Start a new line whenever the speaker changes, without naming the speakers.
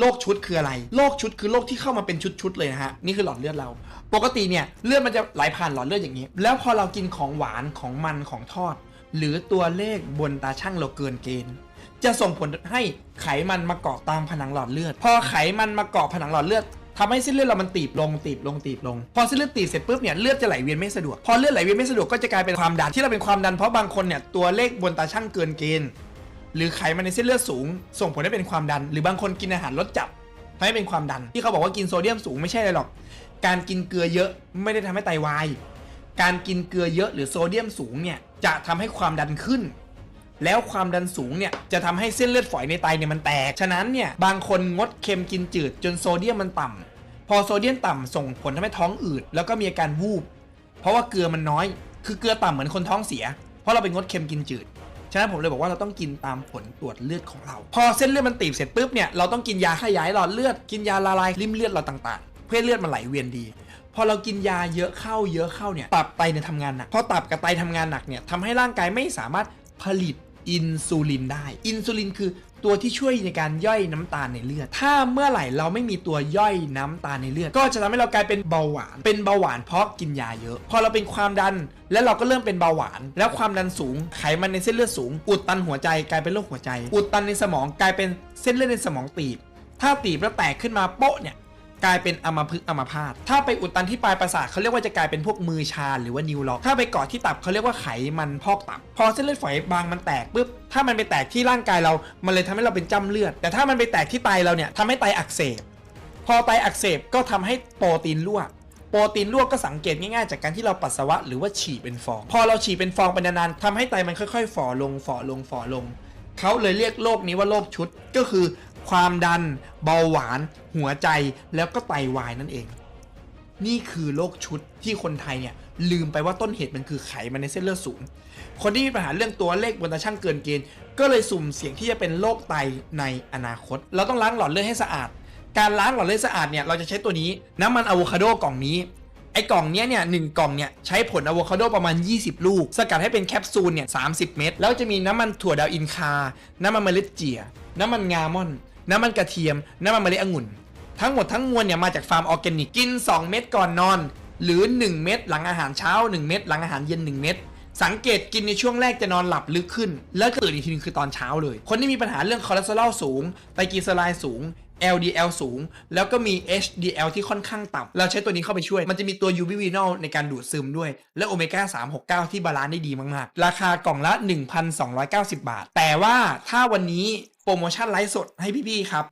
โรคชุดคืออะไร โรคชุดคือโรคที่เข้ามาเป็นชุดๆเลยนะฮะ นี่คือหลอดเลือดเรา ปกติเนี่ยเลือดมันจะไหลผ่านหลอดเลือดอย่างนี้ แล้วพอเรากินของหวานของมันของทอด หรือตัวเลขบนตาช่างเราเกินเกณฑ์จะส่งผลให้ไขมันมาเกาะตามผนังหลอดเลือด พอไขมันมาเกาะผนังหลอดเลือดทำให้เส้นเลือดเรามันตีบลงตีบลงตีบลง พอเส้นเลือดตีบเสร็จปุ๊บเนี่ยเลือดจะไหลเวียนไม่สะดวก พอเลือดไหลเวียนไม่สะดวกก็จะกลายเป็นความดันที่เราเป็นความดันเพราะบางคนเนี่ยตัวเลขบนตาช่างเกินเกณฑ์ หรือไขมันในเส้นเลือดสูง ส่งผลให้เป็นความดัน หรือบางคนกินอาหารรสจัดทำให้เป็นความดัน ที่เขาบอกว่ากินโซเดียมสูงไม่ใช่เลยหรอก การกินเกลือเยอะไม่ได้ทำให้ไตวาย การกินเกลือเยอะหรือโซเดียมสูงเนี่ยจะทำให้ความดันขึ้น แล้วความดันสูงเนี่ยจะทำให้เส้นเลือดฝอยในไตเนี่ยมันแตก ฉะนั้นเนี่ยบางคนงดเค็มกินจืดจนโซเดียมมันต่ำพอโซเดียมต่ำส่งผลทำให้ท้องอืดแล้วก็มีอาการวูบ เพราะว่าเกลือมันน้อย คือเกลือต่ำเหมือนคนท้องเสีย เพราะเราไปงดเค็มกินจืด ฉะนั้นผมเลยบอกว่าเราต้องกินตามผลตรวจเลือดของเรา พอเส้นเลือดมันตีบเสร็จปุ๊บเนี่ยเราต้องกินยาขยายหลอดเลือดกินยาละลายริ่มเลือดเราต่างๆ เพื่อเลือดมันไหลเวียนดีพอเรากินยาเยอะเข้าเยอะเข้าเนี่ยตับไตเนี่ยทำงานหนักพอตับกับไตทำงานหนักเนี่ยทำให้ร่างกายไม่สามารถผลิตอินซูลินได้ อินซูลินคือ ตัวที่ช่วยในการย่อยน้ำตาลในเลือด ถ้าเมื่อไหร่เราไม่มีตัวย่อยน้ำตาลในเลือด ก็จะทำให้เรากลายเป็นเบาหวาน เป็นเบาหวานเพราะกินยาเยอะ พอเราเป็นความดันแล้วเราก็เริ่มเป็นเบาหวาน แล้วความดันสูง ไขมันในเส้นเลือดสูง อุดตันหัวใจกลายเป็นโรคหัวใจ อุดตันในสมองกลายเป็นเส้นเลือดในสมองตีบ ถ้าตีบแล้วแตกขึ้นมาโป๊ะเนี่ย กลายเป็นอัมพฤกษ์อัมพาตถ้าไปอุดตันที่ปลายประสาทเขาเรียกว่าจะกลายเป็นพวกมือชาหรือว่านิวล็อกถ้าไปเกาะที่ตับเขาเรียกว่าไขมันพอกตับ พอเส้นเลือดฝอยบางมันแตกปุ๊บถ้ามันไปแตกที่ร่างกายเรา มันเลยทำให้เราเป็นจ้ำเลือด แต่ถ้ามันไปแตกที่ไตเราเนี่ยทำให้ไตอักเสบ พอไตอักเสบก็ทำให้โปรตีนรั่วโปรตีนรั่วก็สังเกตง่ายๆ จากการที่เราปัสสาวะหรือว่าฉี่เป็นฟอง พอเราฉี่เป็นฟองไปนานๆทำให้ไตมันค่อยๆ ฝ่อลงฝ่อลงฝ่อลง เขาเลยเรียกโรคนี้ว่าโรคชุด ก็คือ ความดัน เบาหวาน หัวใจแล้วก็ไตวายนั่นเอง นี่คือโรคชุดที่คนไทยเนี่ยลืมไปว่าต้นเหตุมันคือไขมันในเส้นเลือดสูง คนที่มีปัญหาเรื่องตัวเลขบนตาช่างเกินเกณฑ์ ก็เลยสุ่มเสี่ยงที่จะเป็นโรคไตในอนาคต เราต้องล้างหลอดเลือดให้สะอาด การล้างหลอดเลือดสะอาดเนี่ยเราจะใช้ตัวนี้น้ำมันอะโวคาโดกล่องนี้ไอ้กล่องเนี้ยเนี่ยหนึ่งกล่องเนี่ยใช้ผลอะโวคาโดประมาณ 20 ลูก สกัดให้เป็นแคปซูลเนี่ย30เม็ดแล้วจะมีน้ำมันถั่วดาวอินคา น้ำมันเมล็ดเจีย น้ำมันงามอน น้ำมันกระเทียม น้ำมันเมล็ดองุ่น ทั้งหมดทั้งมวลเนี่ยมาจากฟาร์มออร์แกนิก กิน 2 เม็ดก่อนนอน หรือ 1 เม็ดหลังอาหารเช้า 1 เม็ดหลังอาหารเย็น 1 เม็ด สังเกตกินในช่วงแรกจะนอนหลับลึกขึ้น แล้วตื่นอีกทีนึงคือตอนเช้าเลย คนที่มีปัญหาเรื่องคอเลสเตอรอลสูงไตรกลีเซอไรด์สูง LDL สูง แล้วก็มี HDL ที่ค่อนข้างต่ำเราใช้ตัวนี้เข้าไปช่วย มันจะมีตัว UV v i n o l ในการดูดซึมด้วย และโอเมก้า 369 ที่บาลานซ์ได้ดีมากๆ ราคากล่องละ 1,290 บาท แต่ว่าถ้าวันนี้โปรโมชั่นไลฟ์สดให้พี่ๆครับ